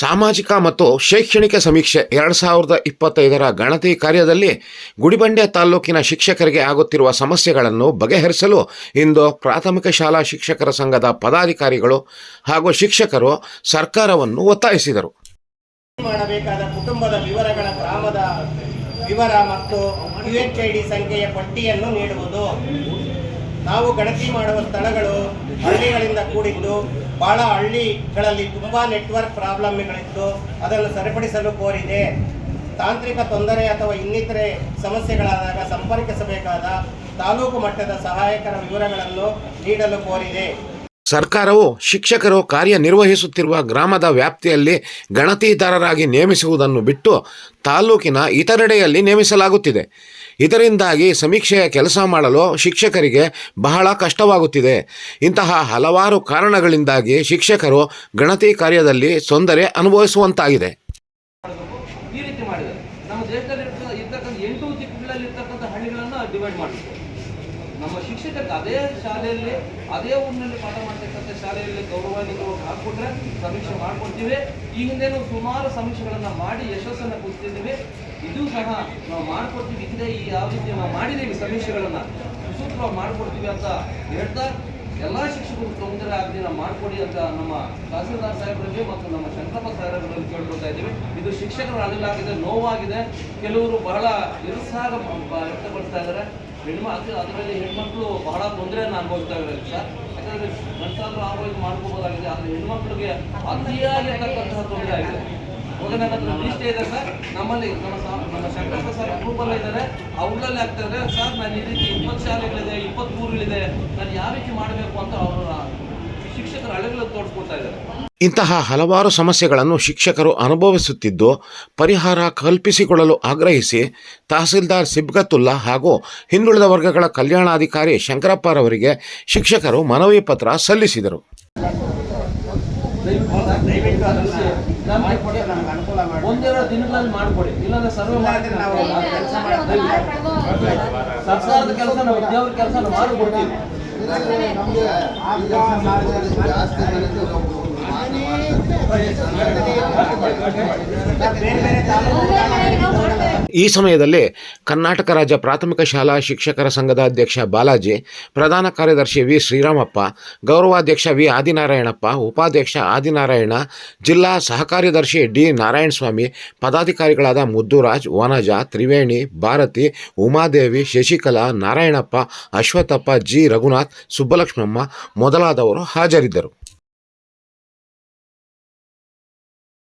ಸಾಮಾಜಿಕ ಮತ್ತು ಶೈಕ್ಷಣಿಕ ಸಮೀಕ್ಷೆ ಎರಡು ಸಾವಿರದ ಇಪ್ಪತ್ತೈದರ ಗಣತಿ ಕಾರ್ಯದಲ್ಲಿ ಗುಡಿಬಂಡೆ ತಾಲ್ಲೂಕಿನ ಶಿಕ್ಷಕರಿಗೆ ಆಗುತ್ತಿರುವ ಸಮಸ್ಯೆಗಳನ್ನು ಬಗೆಹರಿಸಲು ಇಂದು ಪ್ರಾಥಮಿಕ ಶಾಲಾ ಶಿಕ್ಷಕರ ಸಂಘದ ಪದಾಧಿಕಾರಿಗಳು ಹಾಗೂ ಶಿಕ್ಷಕರು ಸರ್ಕಾರವನ್ನು ಒತ್ತಾಯಿಸಿದರು. ಮಾಡಬೇಕಾದ ಕುಟುಂಬದ ವಿವರಗಳ ಗ್ರಾಮದ ವಿವರ ಮತ್ತು ಸಂಖ್ಯೆಯ ಪಟ್ಟಿಯನ್ನು ನೀಡುವುದು. ನಾವು ಗಣತಿ ಮಾಡುವ ಸ್ಥಳಗಳು ಹಳ್ಳಿಗಳಿಂದ ಕೂಡಿದ್ದು ಬಹಳ ಹಳ್ಳಿಗಳಲ್ಲಿ ತುಂಬ ನೆಟ್ವರ್ಕ್ ಪ್ರಾಬ್ಲಮ್ಗಳಿತ್ತು. ಅದನ್ನು ಸರಿಪಡಿಸಲು ಕೋರಿದೆ. ತಾಂತ್ರಿಕ ತೊಂದರೆ ಅಥವಾ ಇನ್ನಿತರೆ ಸಮಸ್ಯೆಗಳಾದಾಗ ಸಂಪರ್ಕಿಸಬೇಕಾದ ತಾಲೂಕು ಮಟ್ಟದ ಸಹಾಯಕರ ವಿವರಗಳನ್ನು ನೀಡಲು ಕೋರಿದೆ. ಸರ್ಕಾರವು ಶಿಕ್ಷಕರು ಕಾರ್ಯನಿರ್ವಹಿಸುತ್ತಿರುವ ಗ್ರಾಮದ ವ್ಯಾಪ್ತಿಯಲ್ಲಿ ಗಣತಿದಾರರಾಗಿ ನೇಮಿಸುವುದನ್ನು ಬಿಟ್ಟು ತಾಲ್ಲೂಕಿನ ಇತರೆಡೆಯಲ್ಲಿ ನೇಮಿಸಲಾಗುತ್ತಿದೆ. ಇದರಿಂದಾಗಿ ಸಮೀಕ್ಷೆಯ ಕೆಲಸ ಮಾಡಲು ಶಿಕ್ಷಕರಿಗೆ ಬಹಳ ಕಷ್ಟವಾಗುತ್ತಿದೆ. ಇಂತಹ ಹಲವಾರು ಕಾರಣಗಳಿಂದಾಗಿ ಶಿಕ್ಷಕರು ಗಣತಿ ಕಾರ್ಯದಲ್ಲಿ ತೊಂದರೆ ಅನುಭವಿಸುವಂತಾಗಿದೆ. ಈ ರೀತಿ ನಮ್ಮ ದೇಶದಲ್ಲಿ ಹಳ್ಳಿಗಳನ್ನು ಡಿವೈಡ್ ನಮ್ಮ ಶಿಕ್ಷಕರಿಗೆ ಅದೇ ಶಾಲೆಯಲ್ಲಿ, ಅದೇ ಊರಿನಲ್ಲಿ ಪಾಠ ಮಾಡ್ತಕ್ಕಂಥ ಶಾಲೆಯಲ್ಲಿ ಗೌರವಾನ್ವಿತರು ಹಾಕ್ಬಿಟ್ರೆ ಸಮೀಕ್ಷೆ ಮಾಡ್ಕೊಡ್ತೀವಿ. ಈ ಹಿಂದೆನೂ ಸುಮಾರು ಸಮೀಕ್ಷೆಗಳನ್ನು ಮಾಡಿ ಯಶಸ್ಸನ್ನು ಕೂತಿದ್ದೀವಿ ಇದು ಸಹ ನಾವು ಮಾಡ್ಕೊಡ್ತೀವಿ. ಇದೇ ಈ ಯಾವ ರೀತಿ ನಾವು ಮಾಡಿದ್ದೀವಿ ಸಮೀಕ್ಷೆಗಳನ್ನು. ಸುಸೂತ್ರವಾಗಿ ಮಾಡ್ಕೊಡ್ತೀವಿ ಅಂತ ಹೇಳ್ತಾ ಎಲ್ಲ ಶಿಕ್ಷಕರು ತೊಂದರೆ ಆಗದೆ ನಾವು ಮಾಡಿಕೊಡಿ ಅಂತ ನಮ್ಮ ತಹಸೀಲ್ದಾರ್ ಸಾಹೇಬರಿಗೆ ಮತ್ತು ನಮ್ಮ ಶಂಕರಪ್ಪ ಸಾಹೇಬರಲ್ಲಿ ಕೇಳ್ಕೊಳ್ತಾ ಇದ್ದೀವಿ. ಇದು ಶಿಕ್ಷಕರ ಅನಿಲಾಗಿದೆ ನೋವಾಗಿದೆ. ಕೆಲವರು ಬಹಳ ನಿರುತ್ಸಾಹ ವ್ಯಕ್ತಪಡಿಸ್ತಾ ಇದ್ದಾರೆ. ಹೆಣ್ಮ ಅದು ಅದರಲ್ಲಿ ಹೆಣ್ಮಕ್ಳು ಬಹಳ ತೊಂದರೆಯನ್ನು ಅನುಭವಿಸ್ತಾ ಇದ್ದಾರೆ ಸರ್. ಯಾಕಂದರೆ ಗಂಡಸಾದ್ರು ಆರೋಗ್ಯ ಮಾಡ್ಕೋಬೋದಾಗಿದೆ, ಆದರೆ ಹೆಣ್ಮಕ್ಳಿಗೆ ಅತಿಯಾಗಿರ್ತಕ್ಕಂತಹ ತೊಂದರೆ ಆಗಿದೆ. ಇವಾಗ ನನ್ನ ಹತ್ರ ಲಿಸ್ಟ್ ಇದೆ ಸರ್. ನಮ್ಮಲ್ಲಿ ನಮ್ಮ ನಮ್ಮ ಸರ್ ಗ್ರೂಪಲ್ಲೇ ಇದ್ದಾರೆ. ಅವ್ರಲ್ಲಿ ಆಗ್ತಾ ಇದ್ದಾರೆ. ಸರ್, ನಾನು ಈ ರೀತಿ ಇಪ್ಪತ್ತು ಶಾಲೆಗಳಿದೆ ಇಪ್ಪತ್ತು ಊರುಗಳಿದೆ ನಾನು ಯಾವ ರೀತಿ ಮಾಡಬೇಕು ಅಂತ ಅವರು ಶಿಕ್ಷಕರ ಅಳೆಗಳನ್ನು ತೋರಿಸ್ಕೊಡ್ತಾ ಇದ್ದಾರೆ ಇಂತಹ ಹಲವಾರು ಸಮಸ್ಯೆಗಳನ್ನು ಶಿಕ್ಷಕರು ಅನುಭವಿಸುತ್ತಿದ್ದು ಪರಿಹಾರ ಕಲ್ಪಿಸಿಕೊಳ್ಳಲು ಆಗ್ರಹಿಸಿ ತಹಸೀಲ್ದಾರ್ ಸಿಬ್ಗತುಲ್ಲಾ ಹಾಗೂ ಹಿಂದುಳಿದ ವರ್ಗಗಳ ಕಲ್ಯಾಣಾಧಿಕಾರಿ ಶಂಕರಪ್ಪರವರಿಗೆ ಶಿಕ್ಷಕರು ಮನವಿ ಪತ್ರ ಸಲ್ಲಿಸಿದರು. ಸರ್ಕಾರದ ಕೆಲಸ ಬೇರೆ ಬೇರೆ ತಾಲೂಕು ಈ ಸಮಯದಲ್ಲಿ ಕರ್ನಾಟಕ ರಾಜ್ಯ ಪ್ರಾಥಮಿಕ ಶಾಲಾ ಶಿಕ್ಷಕರ ಸಂಘದ ಅಧ್ಯಕ್ಷ ಬಾಲಾಜಿ, ಪ್ರಧಾನ ಕಾರ್ಯದರ್ಶಿ ವಿ ಶ್ರೀರಾಮಪ್ಪ, ಗೌರವಾಧ್ಯಕ್ಷ ವಿ ಆದಿನಾರಾಯಣಪ್ಪ, ಉಪಾಧ್ಯಕ್ಷ ಆದಿನಾರಾಯಣ, ಜಿಲ್ಲಾ ಸಹಕಾರ್ಯದರ್ಶಿ ಡಿ ನಾರಾಯಣಸ್ವಾಮಿ, ಪದಾಧಿಕಾರಿಗಳಾದ ಮುದ್ದುರಾಜ್, ವನಜ, ತ್ರಿವೇಣಿ, ಭಾರತಿ, ಉಮಾದೇವಿ, ಶಶಿಕಲಾ, ನಾರಾಯಣಪ್ಪ, ಅಶ್ವಥಪ್ಪ, ಜಿ ರಘುನಾಥ್, ಸುಬ್ಬಲಕ್ಷ್ಮಮ್ಮ ಮೊದಲಾದವರು ಹಾಜರಿದ್ದರು.